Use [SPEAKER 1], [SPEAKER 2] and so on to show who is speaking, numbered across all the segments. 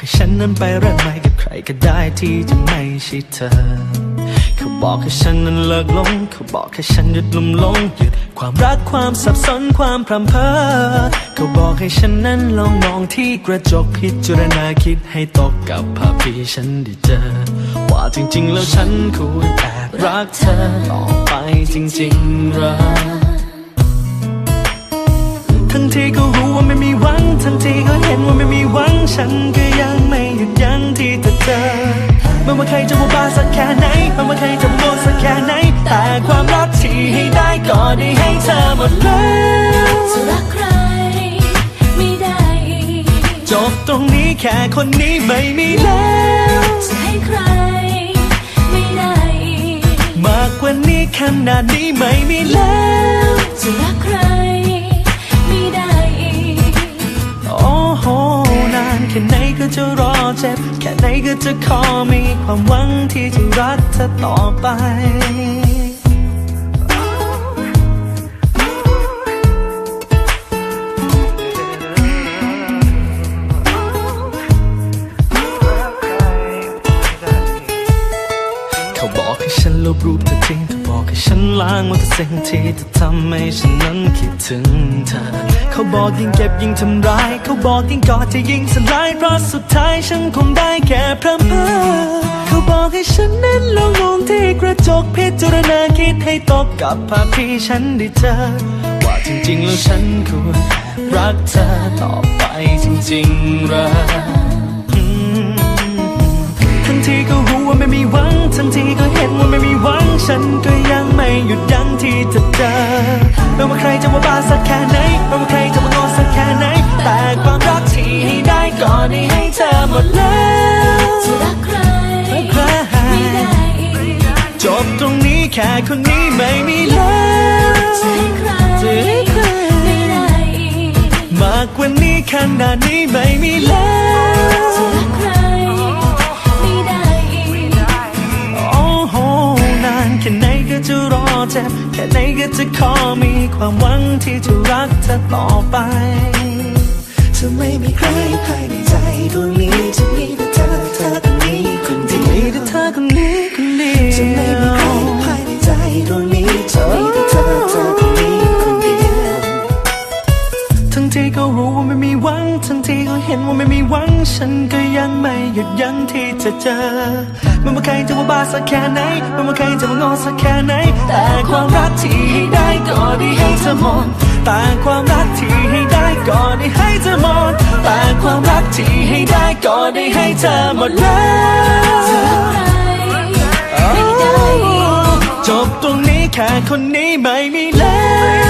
[SPEAKER 1] ให้ฉันนั้นไปเริ่มใหม่กับใครก็ได้ที่จะไม่ใช่เธอ เขาบอกให้ฉันนั้นเลิกหลง เขาบอกให้ฉันหยุดลุ่มหลงหยุดความรักความสับสนความพรำเพอเขาบอกให้ฉันนั้นลองมองที่กระจกพิจารณาคิดให้ตกกับภาพที่ฉันได้เจอ ว่าจริงๆแล้วฉันควรแอบรักเธอต่อไปจริงๆหรอทั้งที่ก็รู้ว่าไม่มีวัง ทั้งที่ก็เห็นว่าไม่มีหวังฉันก็ยังไม่หยุดยั้งที่จะเจอไม่ว่าใครจะว่าบ้าสักแค่ไหนไม่ว่าใครจะโง่สักแค่ไหน แต่ความรักที่ให้ได้ก็ได้ให้เธอหมดแล้ว
[SPEAKER 2] จะรักใครไม่ได้อีก
[SPEAKER 1] จบตรงนี้แค่คนนี้ไม่มีแล้ว
[SPEAKER 2] จะให้ใครไม่ได้อีก
[SPEAKER 1] มากกว่านี้ขนาดนี้ไม่มีแล้ว
[SPEAKER 2] จะรักใคร ก็
[SPEAKER 1] จะรอเจ็บ แค่ไหนก็จะขอมีความหวังที่จะรักเธอต่อไปเขาบอกให้ฉันลบรูปเธอทิ้ง ให้ฉันล้างหมดทุกสิ่งที่เธอทำให้ฉันนั้นคิดถึงเธอ เขาบอกยิ่งเก็บยิ่งทำร้าย เขาบอกยิ่งกอดจะยิ่งสลาย เพราะสุดท้ายฉันคงได้แค่พร่ำเพ้อเขาบอกให้ฉันนั้นลองมองที่กระจกพิจารณาคิดให้ตกกับภาพที่ฉันได้เจอ ว่าจริงๆแล้วฉันควรรักเธอต่อไปจริงๆหรอทั้งที่ก็รู้ว่าไม่มีหวัง ทั้งที่ก็เห็นว่าไม่มีหวัง ฉันก็ยัง หยุดยั้งที่จะเจอไม่ว่าใครจะว่าบ้าสักแค่ไหนไม่ว่าใครจะว่าโง่สักแค่ไหน แต่ความรักที่ให้ได้ก็ได้ให้เธอหมดแล้ว
[SPEAKER 2] จะรักใคร
[SPEAKER 1] ใคร
[SPEAKER 2] ไม่ได้อีก
[SPEAKER 1] จบตรงนี้แค่คนนี้ไม่มีแล้ว
[SPEAKER 2] จะให้ใคร
[SPEAKER 1] จะให้ใคร
[SPEAKER 2] ไม่ได้อีก
[SPEAKER 1] มากกว่านี้ขนาดนี้ไม่มีแล้ว
[SPEAKER 2] จะรักใครไม่ได้อีก
[SPEAKER 1] โอ้โหนานแค่ไหนก็ จะรอเจ็บแค่ไหนก็จะขอมีความหวังที่จะรักเธอต่อไป
[SPEAKER 3] จะไม่มีใครภายในใจดวงนี้จะมีแต่เธอเธอคนนี้คนเดี
[SPEAKER 1] มี
[SPEAKER 3] ยว
[SPEAKER 1] แต่เธอคนนี้คนเดี
[SPEAKER 3] จะไม่มีใคร
[SPEAKER 1] ว
[SPEAKER 3] ภายในใจดวงนี้จะมีแต่เธอเธอคนนี้คนเดียว
[SPEAKER 1] ทั้งที่ก็รู้ว่าไม่มีหวังทั้งที่ก็เห็นว่าไม่ ฉันก็ยังไม่หยุดยั้งที่จะเจอไม่ว่าใครจะว่าบ้าสักแค่ไหนไม่ว่าใครจะว่าง่สักแค่ไหน แต่ความรักที่ให้ได้ก็ได้ให้เธอหมดแต่ความรักที่ให้ได้ก็ได้ให้เธอหมดแต่ความรักที่ให้ได้ก็ได้ให้เธอหมดแล้ว
[SPEAKER 2] จ
[SPEAKER 1] บตรงนี้แค่คนนี้ไม่มีแล้ว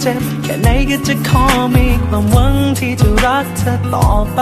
[SPEAKER 1] เจ็บ แค่ไหนก็จะขอมีความหวังที่จะรักเธอต่อไป